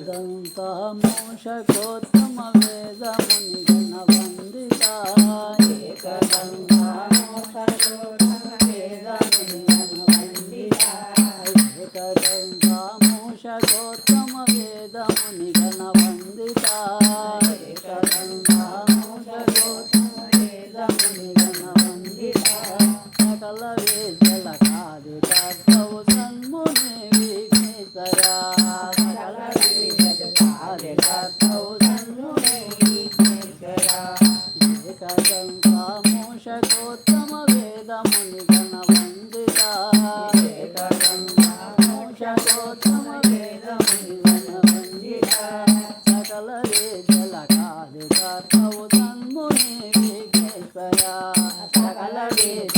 వేదదంతా మోషకోత్తమ వేదముని గుణవందితాయ కదంతా మోషకోత్తమ వేదముని గుణవందితాయ కదంతా మోషకోత్తమ వేదముని గుణవందితాయ కదంతా మోషకోత్తమ వేదముని గుణవందితాయ సకల వేదల కాదు సన్ముని మోషకోత్తమ వేదముని గణ వందిత మోషకోత్తమ వేదముని గణ వందిత సకల వేదల కాదు సకల వేద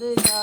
गङ्गा